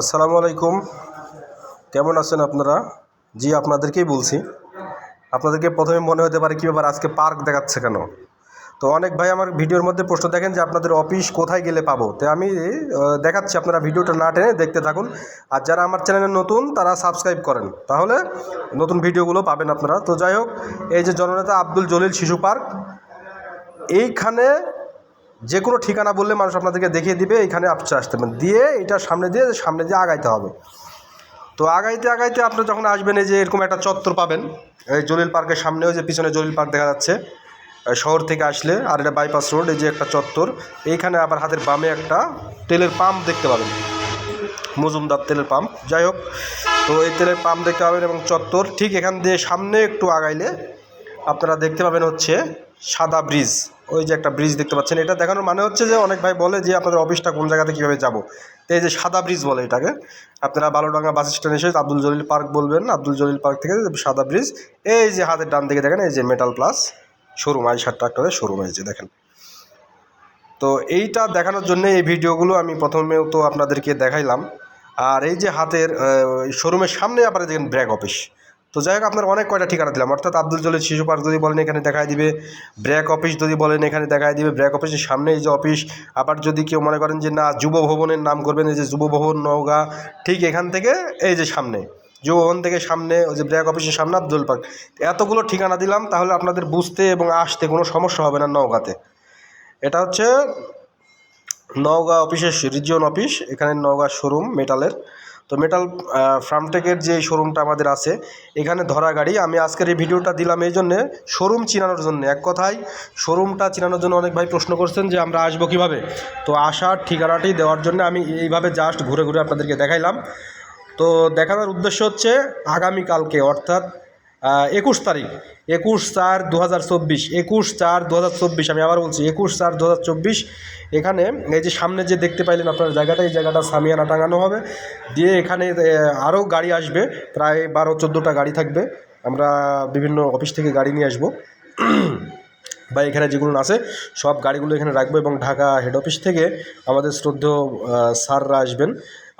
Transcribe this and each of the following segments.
আসসালামু আলাইকুম। কেমন আছেন আপনারা? জি, আপনাদেরকেই বলছি। আপনাদেরকে প্রথমে মনে হতে পারে কী ব্যাপার, আজকে পার্ক দেখাচ্ছে কেন? তো অনেক ভাই আমার ভিডিওর মধ্যে প্রশ্ন দেখেন যে আপনাদের অফিস কোথায় গেলে পাবো? তো আমি দেখাচ্ছি আপনারা ভিডিওটা না টেনে দেখতে থাকুন। আর যারা আমার চ্যানেলে নতুন, তারা সাবস্ক্রাইব করেন। তাহলে নতুন ভিডিওগুলো পাবেন আপনারা। তো যাই হোক, এই যে জননেতা আব্দুল জলিল শিশু পার্ক, এইখানে যে কোনো ঠিকানা বললে মানুষ আপনাদেরকে দেখিয়ে দিবে, এখানে আপনি আসতে পারেন দিয়ে এটা সামনে দিয়ে সামনে দিয়ে আগাইতে হবে। তো আগাইতে আগাইতে আপনি যখন আসবেন, এই যে এরকম একটা চত্বর পাবেন, এই জলিল পার্কের সামনেও যে পিছনে জলিল পার্ক দেখা যাচ্ছে শহর থেকে আসলে, আর এটা বাইপাস রোড এই যে একটা চত্বর, এইখানে আবার হাতের বামে একটা তেলের পাম্প দেখতে পাবেন। মজুমদার তেলের পাম্প। যাই হোক, তো এই তেলের পাম্প দেখতে পাবেন এবং চত্বর ঠিক এখান দিয়ে সামনে একটু আগাইলে আপনারা দেখতে পাবেন হচ্ছে সাদা ব্রিজ। ওই যে একটা ব্রিজ দেখতে পাচ্ছেন, এটা দেখানোর মানে হচ্ছে যে অনেক ভাই বলে যে আপনাদের অফিসটা কোন জায়গাতে কীভাবে যাব। তো এই যে সাদা ব্রিজ বলে এটাকে, আপনারা বালুডাঙ্গা বাস স্ট্যান্ড এসে আব্দুল জলিল পার্ক বলবেন, আব্দুল জলিল পার্ক থেকে সাদা ব্রিজ এই যে হাতের ডান দিকে দেখেন, এই যে মেটাল প্লাস শোরুম আইসার ট্রাক্টরের শোরুম এই যে দেখেন। তো এইটা দেখানোর জন্য এই ভিডিওগুলো আমি প্রথমেও তো আপনাদেরকে দেখাইলাম। আর এই যে হাতের শোরুমের সামনে আপনারা দেখেন ব্র্যাক অফিস তো যাই হোক, আপনার অনেক কয়টা ঠিকানা দিলাম। অর্থাৎ আব্দুল জলিল শিশু পার্ক যদি বলেন, এখানে দেখায় দিবে। ব্র্যাক অফিস যদি বলেন, এখানে দেখায় দিবে। ব্র্যাক অফিসের সামনে এই যে অফিস, আবার যদি কেউ মনে করেন যে, না, যুব ভবনের নাম করবেন, এই যে যুব ভবন নওগাঁ, ঠিক এখান থেকে, এই যে সামনে, যুব ভবন থেকে সামনে, ওই যে ব্র্যাক অফিসের সামনে আব্দুল পার্ক। এতগুলো ঠিকানা দিলাম, তাহলে আপনাদের বুঝতে এবং আসতে কোনো সমস্যা হবে না নওগাঁতে। এটা হচ্ছে নওগাঁ অফিসের রিজিয়ন অফিস এখানে নওগাঁ শোরুম মেটালের তো মেটাল ফার্মটেকের যে শোরুমটা আমাদের আছে, এখানে ধরা গাড়ি। আমি আজকের এই ভিডিওটা দিলাম এই জন্যে শোরুম চিনানোর জন্য। এক কথায় শোরুমটা চিনানোর জন্য অনেক ভাই প্রশ্ন করছেন যে আমরা আসব কীভাবে? তো আসার ঠিকানাটি দেওয়ার জন্য আমি এইভাবে জাস্ট ঘুরে ঘুরে আপনাদেরকে দেখাইলাম। তো দেখানোর উদ্দেশ্য হচ্ছে, আগামীকালকে, অর্থাৎ একুশ তারিখ। একুশ চার দু হাজার চব্বিশ। একুশ চার দু হাজার চব্বিশ আমি আবার বলছি একুশ চার দু হাজার চব্বিশ এখানে এই যে সামনে যে দেখতে পাইলেন আপনার জায়গাটা এই জায়গাটা সামিয়ানা টাঙানো হবে। দিয়ে এখানে আরও গাড়ি আসবে প্রায় বারো চোদ্দোটা গাড়ি থাকবে। আমরা বিভিন্ন অফিস থেকে গাড়ি নিয়ে আসব। বা এখানে যেগুলো আছে সব গাড়িগুলো এখানে রাখব এবং ঢাকা হেড অফিস থেকে আমাদের শ্রদ্ধেয় আহ, স্যাররা আসবেন।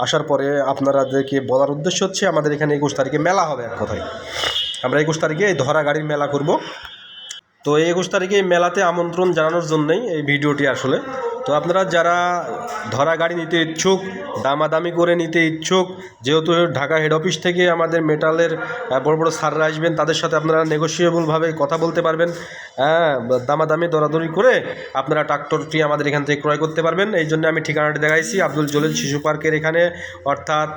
আসার পরে আপনারাদেরকে বলার উদ্দেশ্য হচ্ছে আমাদের এখানে একুশ তারিখে মেলা হবে এক কথায়। আমরা একুশ তারিখে এই ধরা গাড়ির মেলা করব তো এই একুশ তারিখে এই মেলাতে আমন্ত্রণ জানানোর জন্যই এই ভিডিওটি আসলে তো আপনারা যারা ধরা গাড়ি নিতে ইচ্ছুক, দামাদামি করে নিতে ইচ্ছুক, যেহেতু ঢাকা হেড অফিস থেকে আমাদের মেটালের বড় বড় স্যাররা আসবেন, তাদের সাথে আপনারা নেগোসিয়েবলভাবে কথা বলতে পারবেন। হ্যাঁ দামাদামি, দরাদরি করে আপনারা ট্রাক্টরটি আমাদের এখান থেকে ক্রয় করতে পারবেন। এই জন্য আমি ঠিকানাটি দেখাইছি, আব্দুল জলিল শিশু পার্কের এখানে। অর্থাৎ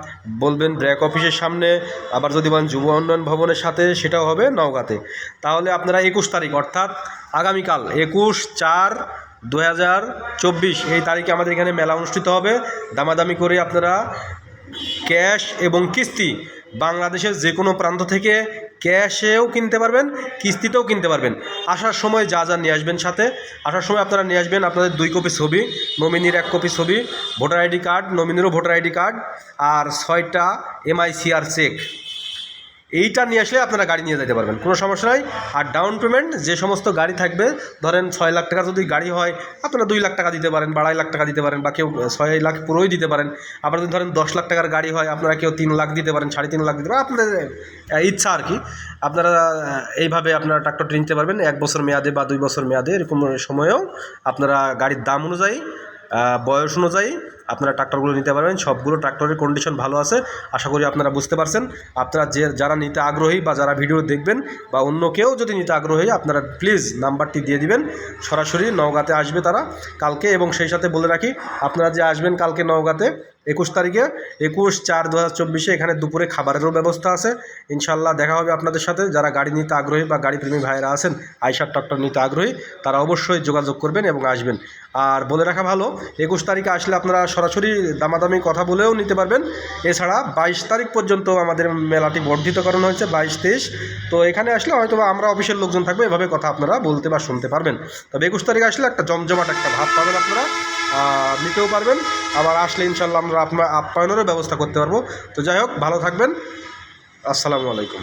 বলবেন ব্র্যাক অফিসের সামনে, আবার যদি বলেন যুব উন্নয়ন ভবনের সাথে, সেটাও হবে নওগাঁতে। তাহলে আপনারা একুশ তারিখ, অর্থাৎ আগামীকাল একুশ চার দু হাজার চব্বিশ। এই তারিখে আমাদের এখানে মেলা অনুষ্ঠিত হবে। দামাদামি করে আপনারা ক্যাশ এবং কিস্তি বাংলাদেশের যে কোনো প্রান্ত থেকে ক্যাশেও কিনতে পারবেন, কিস্তিতেও কিনতে পারবেন। আসার সময় যা যা নিয়ে আসবেন সাথে। আসার সময় আপনারা নিয়ে আসবেন আপনাদের দুই কপি ছবি, নমিনির এক কপি ছবি, ভোটার আইডি কার্ড, নমিনিরও ভোটার আইডি কার্ড, আর ছয়টা এমআইসিআর চেক। এইটা নিয়ে আসলে আপনারা গাড়ি নিয়ে যেতে পারবেন। কোনো সমস্যা নাই। আর ডাউন পেমেন্ট যে সমস্ত গাড়ি থাকবে, ধরেন ছয় লাখ টাকা যদি গাড়ি হয়, আপনারা দুই লাখ টাকা দিতে পারেন আড়াই লাখ টাকা দিতে পারেন, বা কেউ ছয় লাখ পুরোই দিতে পারেন। আবার যদি ধরেন দশ লাখ টাকার গাড়ি হয়, আপনারা কেউ তিন লাখ দিতে পারেন, সাড়ে তিন লাখ দিতে পারেন, আপনাদের ইচ্ছা আর কি। আপনারা এইভাবে আপনারা ট্রাক্টরটি নিতে পারবেন। এক বছর মেয়াদে বা দুই বছর মেয়াদে এরকম সময়েও আপনারা গাড়ির দাম অনুযায়ী বয়স অনুযায়ী আপনারা ট্রাক্টরগুলো নিতে পারবেন। সবগুলো ট্রাক্টরের কন্ডিশন ভালো আছে। আশা করি আপনারা বুঝতে পারছেন। আপনারা যে, যারা নিতে আগ্রহী বা যারা ভিডিও দেখবেন বা অন্য কেউ যদি নিতে আগ্রহী, আপনারা প্লিজ নাম্বারটি দিয়ে দিবেন। সরাসরি নওগাঁতে আসবে তারা। কালকে এবং সেই সাথে বলে রাখি, আপনারা যে আসবেন কালকে নওগাঁতে একুশ তারিখে। একুশ চার দু হাজার চব্বিশে এখানে দুপুরে খাবারেরও ব্যবস্থা আছে। ইনশাল্লাহ দেখা হবে আপনাদের সাথে। যারা গাড়ি নিতে আগ্রহী বা গাড়ি প্রেমী ভাইয়েরা আছেন আইসার ট্রাক্টর নিতে আগ্রহী, তারা অবশ্যই যোগাযোগ করবেন এবং আসবেন। আর বলে রাখা ভালো, একুশ তারিখে আসলে আপনারা সরাসরি দামাদামি কথা বলেও নিতে পারবেন। এছাড়া বাইশ তারিখ পর্যন্ত আমাদের মেলাটি বর্ধিত করানো হয়েছে, বাইশ তেইশ। তো এখানে আসলে হয়তো আমরা অফিসের লোকজন থাকবে, এভাবে কথা আপনারা বলতে বা শুনতে পারবেন। তবে একুশ তারিখে আসলে একটা জমজমাট একটা ভাব পাবেন আপনারা। নিতেও পারবেন। আবার আসলে ইনশাল্লাহ আমরা আপনার আপ্যায়নেরও ব্যবস্থা করতে পারব। তো যাই হোক, ভালো থাকবেন। আসসালামু আলাইকুম।